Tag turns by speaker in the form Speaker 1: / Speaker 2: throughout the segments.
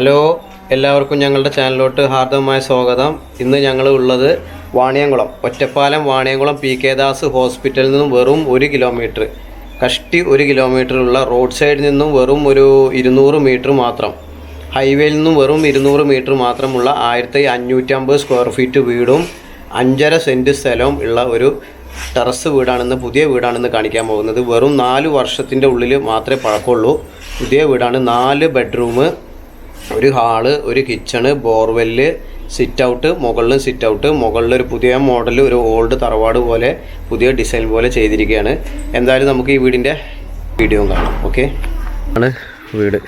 Speaker 1: Hello എല്ലാവർക്കും ഞങ്ങളുടെ ചാനലിലോട്ട് ഹാർദവമായ സ്വാഗതം. ഇന്ന് ഞങ്ങൾ ഉള്ളത് വാണിയംകുളം ഒറ്റപ്പാലം വാണിയംകുളം പി കെ ദാസ് ഹോസ്പിറ്റലിൽ നിന്നും വെറും ഒരു കിലോമീറ്റർ. കഷ്ടി ഒരു കിലോമീറ്ററുള്ള റോഡ് സൈഡിൽ നിന്നും വെറും ഒരു ഇരുന്നൂറ് മീറ്റർ മാത്രം. ഹൈവേയിൽ നിന്നും വെറും ഇരുന്നൂറ് മീറ്റർ മാത്രമുള്ള ആയിരത്തി അഞ്ഞൂറ്റമ്പത് സ്ക്വയർ ഫീറ്റ് വീടും അഞ്ചര സെന്റ് സ്ഥലവും ഉള്ള ഒരു ടെറസ് വീടാണെന്ന് പുതിയ വീടാണെന്ന് കാണിക്കാൻ പോകുന്നത്. വെറും നാല് വർഷത്തിന്റെ ഉള്ളിൽ മാത്രമേ പഴക്കമുള്ളൂ. പുതിയ വീടാണ് നാല് ബെഡ്റൂം. ഒരു ഹാൾ ഒരു കിച്ചണ് ബോർവെല്ല് സിറ്റ് ഔട്ട് മുകളിലും സിറ്റ് ഔട്ട് മുകളിൽ ഒരു പുതിയ മോഡൽ ഒരു ഓൾഡ് തറവാട് പോലെ പുതിയ ഡിസൈൻ പോലെ ചെയ്തിരിക്കുകയാണ്. എന്തായാലും നമുക്ക് ഈ വീടിന്റെ വീഡിയോ കാണാം ഓക്കെ ആണ് വീട്.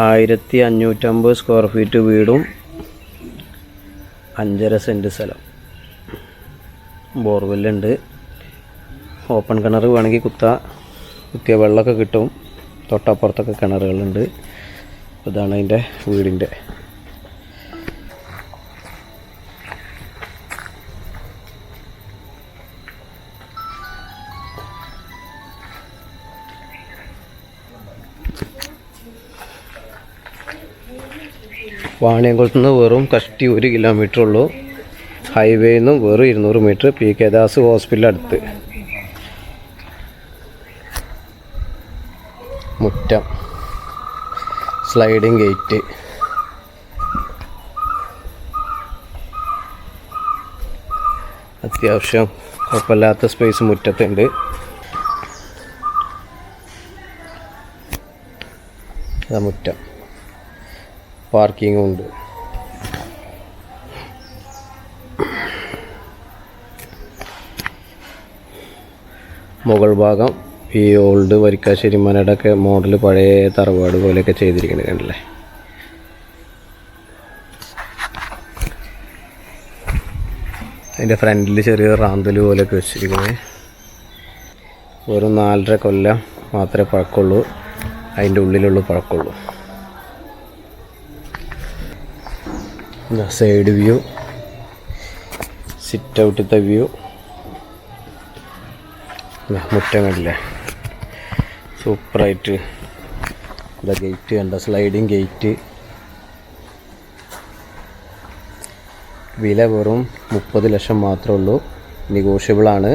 Speaker 1: ആയിരത്തി അഞ്ഞൂറ്റമ്പത് സ്ക്വയർ ഫീറ്റ് വീടും അഞ്ചര സെന്റ് സ്ഥലം. ബോർവെല്ലുണ്ട് ഓപ്പൺ കിണർ വേണമെങ്കിൽ കുത്ത. കുത്തിയ വെള്ളമൊക്കെ കിട്ടും. തൊട്ടപ്പുറത്തൊക്കെ കിണറുകളുണ്ട്. ഇതാണ് അതിന്റെ വീടിന്റെ വാണിയംകുളത്ത് നിന്ന് വെറും കഷ്ടി ഒരു കിലോമീറ്റർ ഉള്ളൂ. ഹൈവേയിൽ നിന്നും വെറും ഇരുന്നൂറ് metre P K Das hospital അടുത്ത്. മുറ്റം. സ്ലൈഡിങ് ഗേറ്റ് അത്യാവശ്യം കുഴപ്പമില്ലാത്ത സ്പേസ് മുറ്റത്തുണ്ട്. മുറ്റം. പാർക്കിങ്ങും ഉണ്ട്. മുകൾ ഭാഗം ഈ ഓൾഡ് വരിക്കാശ്ശേരി മനയുടെ ഒക്കെ മോഡൽ പഴയ തറവാട് പോലെയൊക്കെ ചെയ്തിരിക്കുന്നത് കണ്ടില്ലേ? അതിന്റെ ഫ്രണ്ടിൽ ചെറിയ റാന്തൽ പോലെയൊക്കെ വെച്ചിരിക്കുന്നത്. വെറും നാലര കൊല്ലം മാത്രമേ പഴക്കമുള്ളൂ. അതിന്റെ ഉള്ളിലുള്ള പഴക്കമുള്ളൂ. സൈഡ് വ്യൂ സിറ്റ് ഔട്ടിലത്തെ വ്യൂ മുറ്റം കണ്ടില്ലേ സൂപ്പറായിട്ട് ഇതാ ഗേറ്റ് കണ്ട? സ്ലൈഡിങ് ഗേറ്റ് വില വെറും മുപ്പത് ലക്ഷം മാത്രമേ ഉള്ളൂ. നെഗോഷ്യബിളാണ്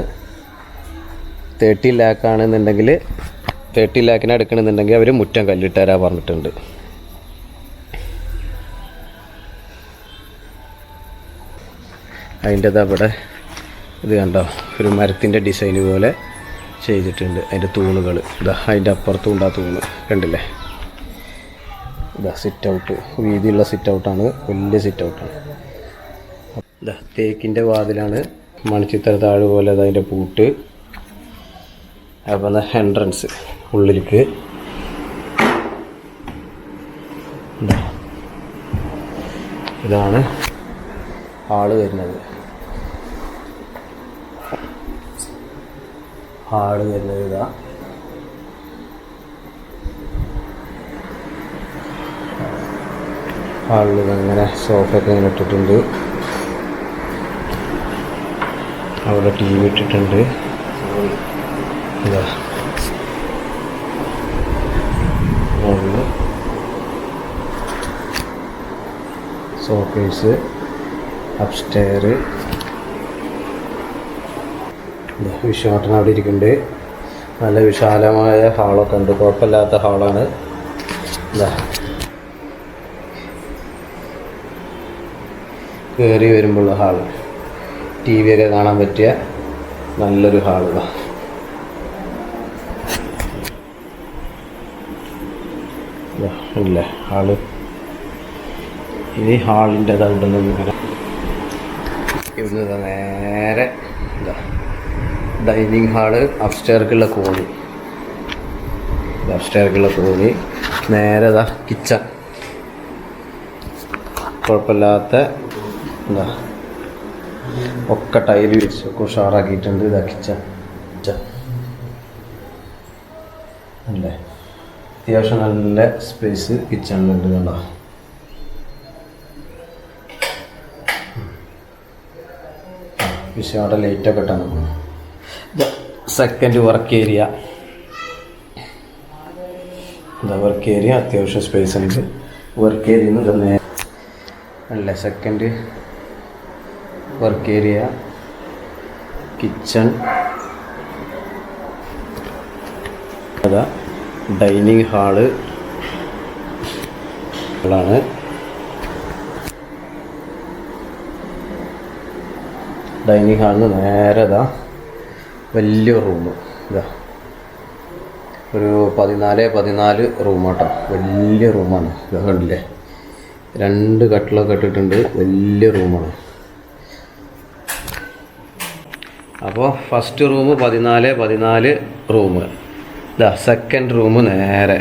Speaker 1: തേർട്ടി ലാക്ക് ആണെന്നുണ്ടെങ്കിൽ തേർട്ടി ലാക്കിന് എടുക്കണമെന്നുണ്ടെങ്കിൽ അവർ മുറ്റം കല്ലിട്ട് തരാൻ പറഞ്ഞിട്ടുണ്ട്. അതിന്റെ അവിടെ ഇത് കണ്ടോ? ഒരു മരത്തിന്റെ ഡിസൈൻ പോലെ ചെയ്തിട്ടുണ്ട്. അതിന്റെ തൂണുകൾ ഇതാ അതിന്റെ അപ്പുറത്തും ഉണ്ടാ തൂണ്. കണ്ടില്ലേ? ഇതാ സിറ്റ് ഔട്ട് വീതിയുള്ള സിറ്റ് ഔട്ടാണ് വലിയ സിറ്റ് ഔട്ടാണ് ഇതാ തേക്കിന്റെ വാതിലാണ് മണിച്ചിത്ര താഴ് പോലെ അതിന്റെ പൂട്ട്. അപ്പം എൻട്രൻസ് ഉള്ളിലേക്ക് ഇതാ. ഇതാണ് ആൾ വരുന്നത്. വരുന്നത് ഇതാ ഹാളിൽ അങ്ങനെ സോഫയൊക്കെ ഇങ്ങനെ ഇട്ടിട്ടുണ്ട്. അവിടെ ടി വി ഇട്ടിട്ടുണ്ട് സോക്കേഴ്സ് അപ്സ്റ്റെയർ വിശ്വാട്ടൻ അവിടെ ഇരിക്കുന്നുണ്ട്. നല്ല വിശാലമായ ഹാളൊക്കെ ഉണ്ട്. കുഴപ്പമില്ലാത്ത ഹാളാണ് കയറി വരുമ്പോഴുള്ള ഹാൾ ടി വി ഒക്കെ കാണാൻ പറ്റിയ നല്ലൊരു ഹാൾ ഇല്ല? ഹാൾ ഇനി ഹാളിന്റെ അതുണ്ടെന്ന് ഇങ്ങനെ ഇവിടുന്ന് നേരെ ഡൈനിങ് ഹാൾ അപ്സ്റ്റേർക്കുള്ള കോണി. അപ്സ്റ്റേർക്കുള്ള കോണി. നേരെ ഇതാ കിച്ചൺ. കുഴപ്പമില്ലാത്ത എന്താ ഒക്കെ ടൈൽ വെച്ച് ഉഷാറാക്കിയിട്ടുണ്ട് ഇതാ കിച്ചൺ. അല്ലേ? അത്യാവശ്യം നല്ല സ്പേസ് കിച്ചണിലുണ്ട് കണ്ടോ? വിഷയം ലൈറ്റൊക്കെ ഇട്ടാൽ ഇട്ടാണ് സെക്കൻഡ് വർക്ക് ഏരിയ എന്താ വർക്ക് ഏരിയ അത്യാവശ്യം സ്പേസ് ഉണ്ട്. വർക്ക് ഏരിയ തന്നെ അല്ല സെക്കൻഡ് വർക്ക് ഏരിയ കിച്ചൺ അതാ ഡൈനിങ് ഹാൾ ാണ് ഡൈനിങ് ഹാളിൽ നിന്ന് നേരെ ഇതാ വലിയ റൂം ഇതാ. ഒരു പതിനാല് പതിനാല് റൂമാട്ടോ വലിയ റൂമാണ് ഇതാ കണ്ടില്ലേ? രണ്ട് കട്ടിലൊക്കെ ഇട്ടിട്ടുണ്ട്. വലിയ റൂമാണ് അപ്പോൾ ഫസ്റ്റ് റൂം പതിനാല് പതിനാല് റൂം ഇതാ സെക്കൻഡ് റൂം നേരെ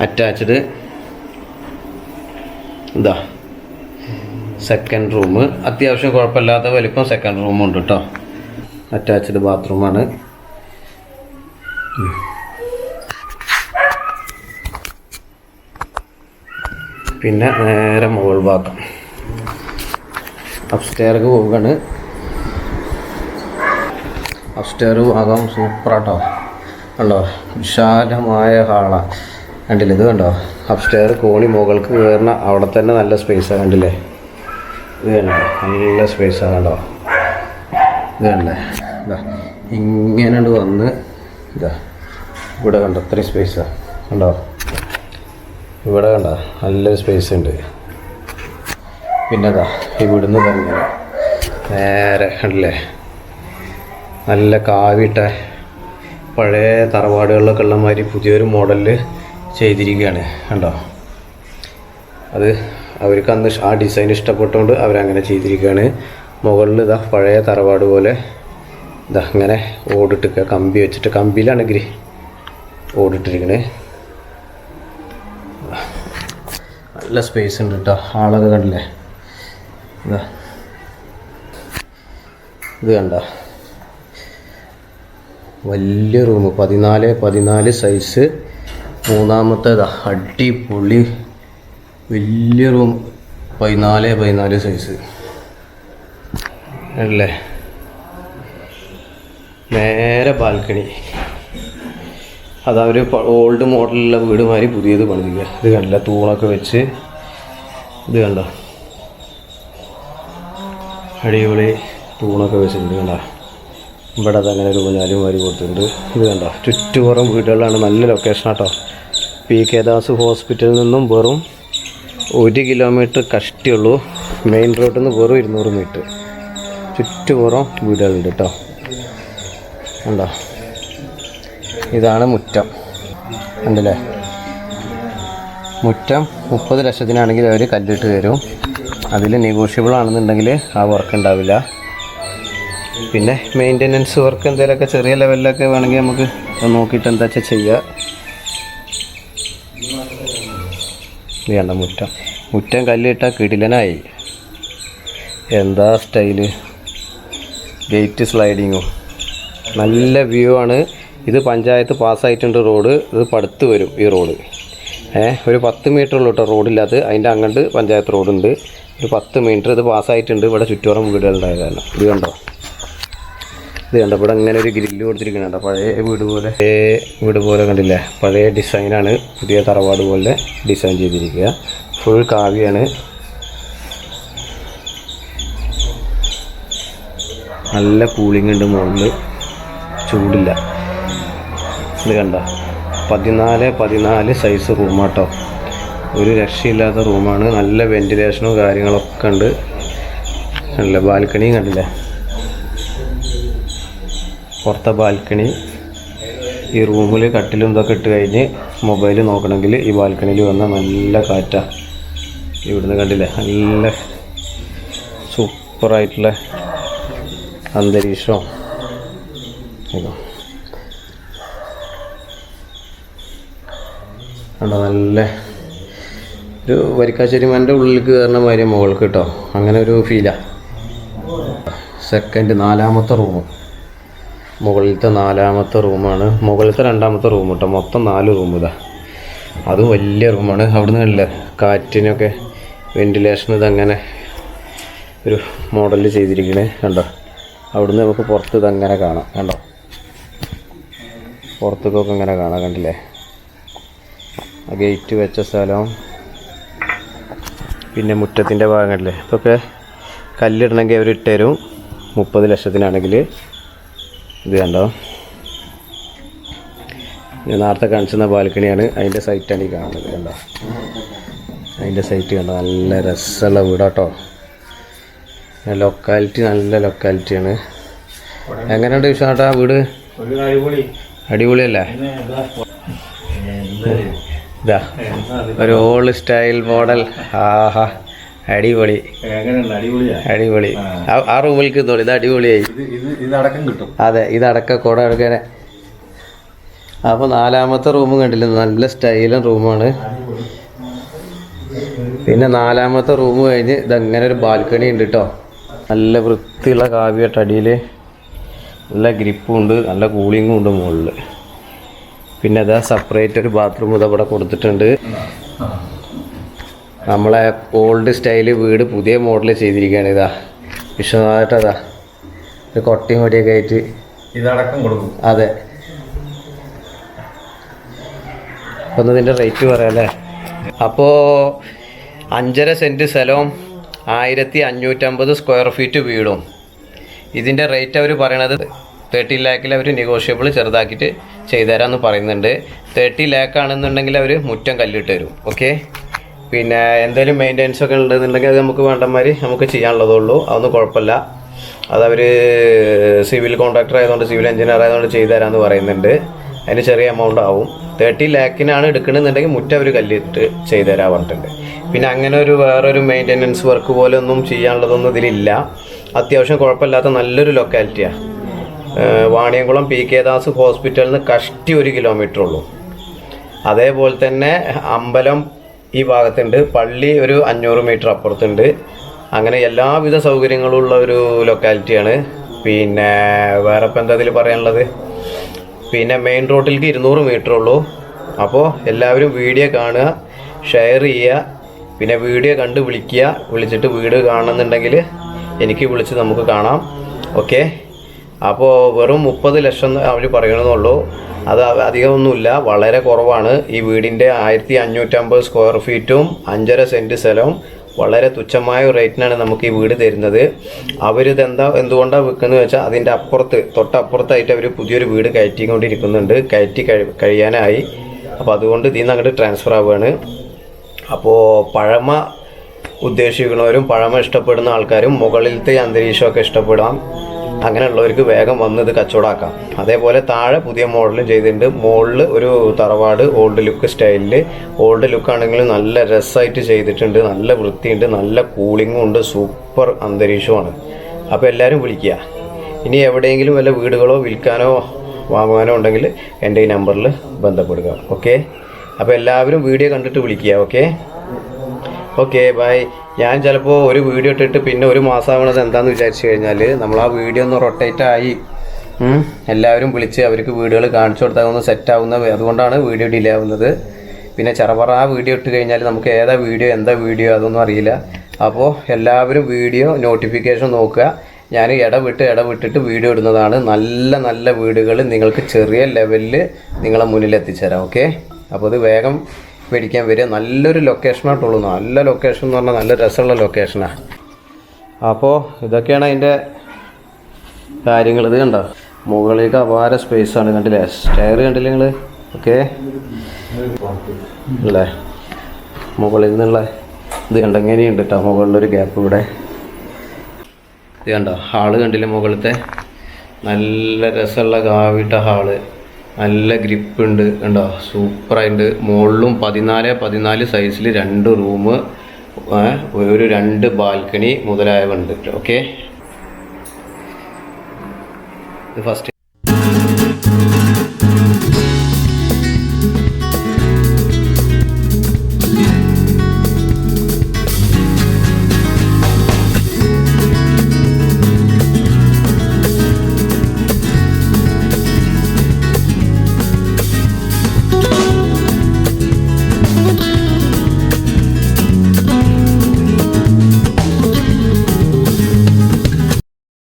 Speaker 1: അറ്റാച്ച്ഡ് ഇതാ. സെക്കൻഡ് റൂം അത്യാവശ്യം കുഴപ്പമില്ലാത്ത വലിപ്പം സെക്കൻഡ് റൂമുണ്ട് കേട്ടോ അറ്റാച്ച്ഡ് ബാത്റൂമാണ്. പിന്നെ നേരെ മുകൾ ഭാഗം. അപ്സ്റ്റെയർക്ക് പോവുകയാണ്. അപ്സ്റ്റെയർ ഭാഗം സൂപ്പറാട്ടോ. കണ്ടോ? വിശാലമായ ഹാളാണ് കണ്ടില്ലേ? ഇത് കണ്ടോ? അപ്സ്റ്റെയർ കോണി മുകൾക്ക് കയറുന്ന അവിടെ തന്നെ നല്ല സ്പേസാണ് കണ്ടില്ലേ? ഇത് കണ്ടോ? നല്ല സ്പേസാണ് കണ്ടോ? ഇത് കണ്ടേ ഇതാ ഇങ്ങനെ വന്ന് ഇതാ ഇവിടെ കണ്ട അത്രയും സ്പേസാണ് കണ്ടോ? ഇവിടെ കണ്ട നല്ലൊരു സ്പേസ് ഉണ്ട്. പിന്നെ അതാ ഇവിടുന്ന് തന്നെ നേരെ കണ്ടില്ലേ? നല്ല കാവിട്ട പഴയ തറവാടുകളിലൊക്കെ ഉള്ള മാതിരി പുതിയൊരു മോഡലിൽ ചെയ്തിരിക്കുകയാണ്. കണ്ടോ? അത് അവർക്ക് അന്ന് ആ ഡിസൈൻ ഇഷ്ടപ്പെട്ടുകൊണ്ട് അവരങ്ങനെ ചെയ്തിരിക്കുകയാണ്. മുകളിൽ ഇതാ പഴയ തറവാട് പോലെ. ഇതാ ഇങ്ങനെ ഓടിട്ടിരിക്കുക കമ്പി വെച്ചിട്ട് കമ്പിയിലാണ് ഓടിട്ടിരിക്കണേ. നല്ല സ്പേസ് ഉണ്ട് കേട്ടോ ആളൊക്കെ കണ്ടില്ലേ? ഇതാ. ഇത് കണ്ട? വലിയ റൂം പതിനാല് പതിനാല് സൈസ് മൂന്നാമത്തേതാ. അടിപൊളി. വലിയ റൂം പതിനാല് പതിനാല് സൈസ് അല്ലേ നേരെ ബാൽക്കണി. അതവർ ഓൾഡ് മോഡലുള്ള വീട് മാതിരി പുതിയത് പണിതിക്കുക ഇത് കണ്ടില്ല? തൂണൊക്കെ വെച്ച് ഇത് കണ്ട? അടിപൊളി തൂണൊക്കെ വെച്ചിട്ടുണ്ട് കണ്ട? ഇവിടെ അങ്ങനെ ഒരു കുഞ്ഞാലും മാതിരി കൊടുത്തിട്ടുണ്ട്. ഇത് കണ്ട? ചുറ്റുപുറം വീടുകളാണ് നല്ല ലൊക്കേഷൻ കേട്ടോ പി. കെ. ദാസ് ഹോസ്പിറ്റലിൽ നിന്നും വെറും ഒരു കിലോമീറ്റർ കഷ്ടിയുള്ളൂ. മെയിൻ റോഡിൽ നിന്ന് വെറും ഇരുന്നൂറ് മീറ്റർ ചുറ്റുപുറം വീടുകളുണ്ട് കേട്ടോ ഉണ്ടോ ഇതാണ് മുറ്റം. ഉണ്ടല്ലേ മുറ്റം മുപ്പത് ലക്ഷത്തിനാണെങ്കിൽ അവർ കല്ലിട്ട് തരും. അതിൽ നെഗോഷ്യബിൾ ആണെന്നുണ്ടെങ്കിൽ ആ വർക്ക് ഉണ്ടാവില്ല. പിന്നെ മെയിന്റെനൻസ് വർക്ക് എന്തെങ്കിലുമൊക്കെ ചെറിയ ലെവലിലൊക്കെ വേണമെങ്കിൽ നമുക്ക് നോക്കിയിട്ട് എന്താ വെച്ചാൽ ചെയ്യുക വേണ്ട മുറ്റം? മുറ്റം കല്ലിട്ടാൽ കിടിലനായി. എന്താ സ്റ്റൈൽ ഗേറ്റ് സ്ലൈഡിങ്ങും നല്ല വ്യൂ ആണ്. ഇത് പഞ്ചായത്ത് പാസ്സായിട്ടുണ്ട് റോഡ് ഇത് പടുത്ത് വരും ഈ റോഡ് ഏഹ് ഒരു പത്ത് മീറ്റർ ഉള്ളൂ കേട്ടോ റോഡില്ലാത്ത അതിന്റെ അങ്ങോട്ട് പഞ്ചായത്ത് റോഡുണ്ട് ഒരു പത്ത് മീറ്റർ ഇത് പാസ്സായിട്ടുണ്ട് ഇവിടെ ചുറ്റോറം വീടുകളുണ്ടായ കാരണം. ഇത് കണ്ടോ? ഇത് കണ്ടോ? ഇവിടെ ഇങ്ങനെ ഒരു ഗ്രില്ല് കൊടുത്തിരിക്കുന്നുണ്ട് പഴയ വീട് പോലെ. പഴയ വീട് പോലെ കണ്ടില്ലേ? പഴയ ഡിസൈനാണ് പുതിയ തറവാട് പോലെ ഡിസൈൻ ചെയ്തിരിക്കുക. ഫുൾ കാവ്യാണ്. നല്ല കൂളിംഗ് ഉണ്ട് മുകളിൽ ചൂടില്ല. ഇത് കണ്ട? പതിനാല് പതിനാല് സൈസ് റൂമാട്ടോ ഒരു രക്ഷയില്ലാത്ത റൂമാണ് നല്ല വെന്റിലേഷനും കാര്യങ്ങളൊക്കെ ഉണ്ട്. നല്ല ബാൽക്കണിയും കണ്ടില്ലേ? പുറത്തെ ബാൽക്കണി ഈ റൂമിൽ കട്ടിലും ഇതൊക്കെ ഇട്ട് കഴിഞ്ഞ് മൊബൈൽ നോക്കണമെങ്കിൽ ഈ ബാൽക്കണിയിൽ വന്ന നല്ല കാറ്റാണ് ഇവിടുന്ന് കണ്ടില്ലേ? നല്ല സൂപ്പറായിട്ടുള്ള അന്തരീക്ഷവും ഇതോ. കണ്ടോ നല്ല ഒരു വരിക്കാശ്ശേരി മന്റെ ഉള്ളിൽ കയറുന്ന മാതിരി മുകൾക്ക് കേട്ടോ അങ്ങനെ ഒരു ഫീലാണ് സെക്കൻഡ് നാലാമത്തെ റൂം മുകളിലത്തെ നാലാമത്തെ റൂമാണ് മുകളിലത്തെ രണ്ടാമത്തെ റൂം കേട്ടോ മൊത്തം നാല് റൂം ഇതാ. അത് വലിയ റൂമാണ് അവിടുന്ന് കണ്ടില്ലേ? കാറ്റിനൊക്കെ വെന്റിലേഷൻ ഇതങ്ങനെ ഒരു മോഡൽ ചെയ്തിരിക്കണേ. കണ്ടോ? അവിടുന്ന് നമുക്ക് പുറത്ത് ഇതങ്ങനെ കാണാം കണ്ടോ? പുറത്തേക്കൊക്കെ ഇങ്ങനെ കാണാം കണ്ടില്ലേ? ആ ഗേറ്റ് വെച്ച സ്ഥലം. പിന്നെ മുറ്റത്തിന്റെ ഭാഗം കണ്ടില്ലേ? ഇതൊക്കെ കല്ലിടണമെങ്കിൽ അവർ ഇട്ടുതരും മുപ്പത് ലക്ഷത്തിനാണെങ്കിൽ ഇത് കണ്ടോ? ഞാൻ നേരത്തെ കാണിച്ചിരുന്ന ബാൽക്കണിയാണ്. അതിന്റെ സൈറ്റാണ് ഈ കാണുന്നത് കണ്ടോ? അതിന്റെ സൈറ്റ് കണ്ടോ? നല്ല രസമുള്ള വീടാട്ടോ. ലൊക്കാലിറ്റി നല്ല ലൊക്കാലിറ്റിയാണ് എങ്ങനെയുണ്ട് വിഷാട്ടാ വീട്? അടിപൊളിയല്ലേ? ഇതാ ഒരു ഓൾഡ് സ്റ്റൈൽ മോഡൽ ആഹാ അടിപൊളി. അടിപൊളി. ആ- റൂമിൽ റൂമിലേക്ക് തോന്നി ഇത് അടിപൊളിയായി. അതെ ഇതടക്ക കുട എടുക്കാനെ അപ്പോൾ നാലാമത്തെ റൂമും കണ്ടില്ല? നല്ല സ്റ്റൈലും റൂമാണ് പിന്നെ നാലാമത്തെ റൂം കഴിഞ്ഞ് ഇതങ്ങനെ ഒരു ബാൽക്കണി ഉണ്ട് കേട്ടോ നല്ല വൃത്തിയുള്ള കാവ്യട്ട് അടിയിൽ നല്ല ഗ്രിപ്പും ഉണ്ട് നല്ല കൂളിങ്ങും ഉണ്ട് മുകളിൽ പിന്നെ അതാ സെപ്പറേറ്റ് ഒരു ബാത്റൂം ഇത് ഇവിടെ കൊടുത്തിട്ടുണ്ട്. നമ്മളെ ഓൾഡ് സ്റ്റൈൽ വീട് പുതിയ മോഡൽ ചെയ്തിരിക്കുകയാണ് ഇതാ. വിശ്വനാഥട്ടതാ ഒരു കൊട്ടയും കൊടിയൊക്കെ ആയിട്ട്.
Speaker 2: ഇതടക്കം കൊടുക്കും.
Speaker 1: അതെ. ഒന്ന് ഇതിന്റെ റേറ്റ് പറയാല്ലേ അപ്പോൾ അഞ്ചര സെന്റ് സ്ഥലവും ആയിരത്തി അഞ്ഞൂറ്റമ്പത് സ്ക്വയർ ഫീറ്റ് വീടും. ഇതിന്റെ റേറ്റ് അവർ പറയണത് തേർട്ടി ലാക്കിൽ അവർ നെഗോഷ്യബിൾ ചെറുതാക്കിയിട്ട് ചെയ്തുതരാമെന്ന് പറയുന്നുണ്ട്. തേർട്ടി ലാക്ക് ആണെന്നുണ്ടെങ്കിൽ അവർ മുറ്റം കല്ലിട്ട് തരും. ഓക്കെ പിന്നെ എന്തെങ്കിലും മെയിന്റെനൻസ് ഒക്കെ ഉണ്ടെന്നുണ്ടെങ്കിൽ അത് നമുക്ക് വേണ്ടമാതിരി നമുക്ക് ചെയ്യാനുള്ളതേ ഉള്ളൂ അതൊന്നും കുഴപ്പമില്ല. അതവർ സിവിൽ കോൺട്രാക്ടർ ആയതുകൊണ്ട് സിവിൽ എഞ്ചിനീയർ ആയതുകൊണ്ട് ചെയ്തു തരാമെന്ന് പറയുന്നുണ്ട്. അതിന് ചെറിയ എമൗണ്ട് ആവും. തേർട്ടി ലാക്കിനാണ് എടുക്കണമെന്നുണ്ടെങ്കിൽ മുറ്റ അവർ കല്ലിട്ട് ചെയ്തു തരാൻ പറഞ്ഞിട്ടുണ്ട്. പിന്നെ അങ്ങനെ ഒരു വേറൊരു മെയിന്റെനൻസ് വർക്ക് പോലെ ഒന്നും ചെയ്യാനുള്ളതൊന്നും ഇതിലില്ല. അത്യാവശ്യം കുഴപ്പമില്ലാത്ത നല്ലൊരു ലൊക്കാലിറ്റിയാണ് വാണിയംകുളം പി കെ ദാസ് ഹോസ്പിറ്റലിൽ നിന്ന് കഷ്ടി ഒരു കിലോമീറ്റർ ഉള്ളൂ. അതേപോലെ തന്നെ അമ്പലം ഈ ഭാഗത്തുണ്ട്. പള്ളി ഒരു അഞ്ഞൂറ് മീറ്റർ അപ്പുറത്തുണ്ട്. അങ്ങനെ എല്ലാവിധ സൗകര്യങ്ങളും ഉള്ള ഒരു ലൊക്കാലിറ്റിയാണ് പിന്നെ വേറെ ഇപ്പം എന്താ ഇതിൽ പറയാനുള്ളത്? പിന്നെ മെയിൻ റോഡിലേക്ക് ഇരുന്നൂറ് മീറ്റർ ഉള്ളൂ. അപ്പോൾ എല്ലാവരും വീഡിയോ കാണുക ഷെയർ ചെയ്യുക പിന്നെ വീഡിയോ കണ്ട് വിളിക്കുക വിളിച്ചിട്ട് വീട് കാണുന്നുണ്ടെങ്കിൽ എനിക്ക് വിളിച്ച് നമുക്ക് കാണാം. ഓക്കെ അപ്പോൾ വെറും മുപ്പത് ലക്ഷം അവർ പറയണമെന്നുള്ളൂ അത് അധികമൊന്നുമില്ല വളരെ കുറവാണ്. ഈ വീടിന്റെ ആയിരത്തി അഞ്ഞൂറ്റമ്പത് സ്ക്വയർ ഫീറ്റും അഞ്ചര സെന്റ് സ്ഥലവും വളരെ തുച്ഛമായ ഒരു റേറ്റിനാണ് നമുക്ക് ഈ വീട് തരുന്നത്. അവരിത് എന്താ എന്തുകൊണ്ടാണ് വിൽക്കുന്നത് വെച്ചാൽ അതിന്റെ അപ്പുറത്ത് തൊട്ടപ്പുറത്തായിട്ട് അവർ പുതിയൊരു വീട് കയറ്റിക്കൊണ്ടിരിക്കുന്നുണ്ട്. കയറ്റി കഴി കഴിയാനായി. അപ്പോൾ അതുകൊണ്ട് ഇതിൽ നിന്ന് അങ്ങോട്ട് ട്രാൻസ്ഫർ ആവുകയാണ്. അപ്പോൾ പഴമ ഉദ്ദേശിക്കുന്നവരും പഴമ ഇഷ്ടപ്പെടുന്ന ആൾക്കാരും മുകളിലത്തെ അന്തരീക്ഷമൊക്കെ ഇഷ്ടപ്പെടാം. അങ്ങനെയുള്ളവർക്ക് വേഗം വന്ന് ഇത് കച്ചവടമാക്കാം അതേപോലെ താഴെ പുതിയ മോഡലും ചെയ്തിട്ടുണ്ട്. മുകളിൽ ഒരു തറവാട് ഓൾഡ് ലുക്ക് സ്റ്റൈലിൽ ഓൾഡ് ലുക്ക് ആണെങ്കിലും നല്ല രസമായിട്ട് ചെയ്തിട്ടുണ്ട്. നല്ല വൃത്തിയുണ്ട് നല്ല കൂളിങ്ങും ഉണ്ട് സൂപ്പർ അന്തരീക്ഷമാണ്. അപ്പോൾ എല്ലാവരും വിളിക്കുക. ഇനി എവിടെയെങ്കിലും വല്ല വീടുകളോ വിൽക്കാനോ വാങ്ങാനോ ഉണ്ടെങ്കിൽ എന്റെ ഈ നമ്പറിൽ ബന്ധപ്പെടുക. ഓക്കെ? അപ്പോൾ എല്ലാവരും വീഡിയോ കണ്ടിട്ട് വിളിക്കുക. ഓക്കെ? ഓക്കെ ബൈ ഞാൻ ചിലപ്പോൾ ഒരു വീഡിയോ ഇട്ടിട്ട് പിന്നെ ഒരു മാസം ആവണത് എന്താണെന്ന് വിചാരിച്ചു കഴിഞ്ഞാൽ നമ്മൾ ആ വീഡിയോ ഒന്ന് റൊട്ടേറ്റ് ആയി എല്ലാവരും വിളിച്ച് അവർക്ക് വീഡിയോകൾ കാണിച്ചു കൊടുത്താൽ ഒന്ന് സെറ്റ് ആവുന്ന അതുകൊണ്ടാണ് വീഡിയോ ഡിലേ ആവുന്നത്. പിന്നെ ചെറപറ ആ വീഡിയോ ഇട്ട് കഴിഞ്ഞാൽ നമുക്ക് ഏതാ വീഡിയോ എന്താ വീഡിയോ അതൊന്നും അറിയില്ല. അപ്പോൾ എല്ലാവരും വീഡിയോ നോട്ടിഫിക്കേഷൻ നോക്കുക. ഞാൻ ഇടവിട്ട് ഇടവിട്ടിട്ട് വീഡിയോ ഇടുന്നതാണ്. നല്ല നല്ല വീടുകൾ നിങ്ങൾക്ക് ചെറിയ ലെവലിൽ നിങ്ങളെ മുന്നിൽ എത്തിച്ചേരാം ഓക്കെ അപ്പോൾ ഇത് വേഗം മേടിക്കാൻ വരിക. നല്ലൊരു ലൊക്കേഷനായിട്ടുള്ളൂ നല്ല ലൊക്കേഷൻ എന്ന് പറഞ്ഞാൽ നല്ല രസമുള്ള ലൊക്കേഷനാണ് അപ്പോൾ ഇതൊക്കെയാണ് അതിന്റെ കാര്യങ്ങൾ. ഇത് കണ്ടോ? മുകളിലേക്ക് അപാര സ്പേസാണ് കണ്ടില്ലേ? സ്റ്റെയർ കണ്ടില്ലേ നിങ്ങൾ ഓക്കെ. അല്ലേ മുകളിൽ നിന്നുള്ള ഇത് കണ്ടെങ്ങനെയുണ്ട് കേട്ടോ മുകളിലൊരു ഗ്യാപ്പ് ഇവിടെ. ഇത് കണ്ടോ? ഹാൾ കണ്ടില്ലേ മുകളിലത്തെ? നല്ല രസമുള്ള കാവിട്ട ഹാൾ. നല്ല ഗ്രിപ്പ് ഉണ്ട് കണ്ടോ? സൂപ്പറായിട്ട് മുകളിലും പതിനാല് പതിനാല് സൈസിൽ രണ്ട് റൂം ഒരു രണ്ട് ബാൽക്കണി മുതലായവ ഉണ്ട്. Okay first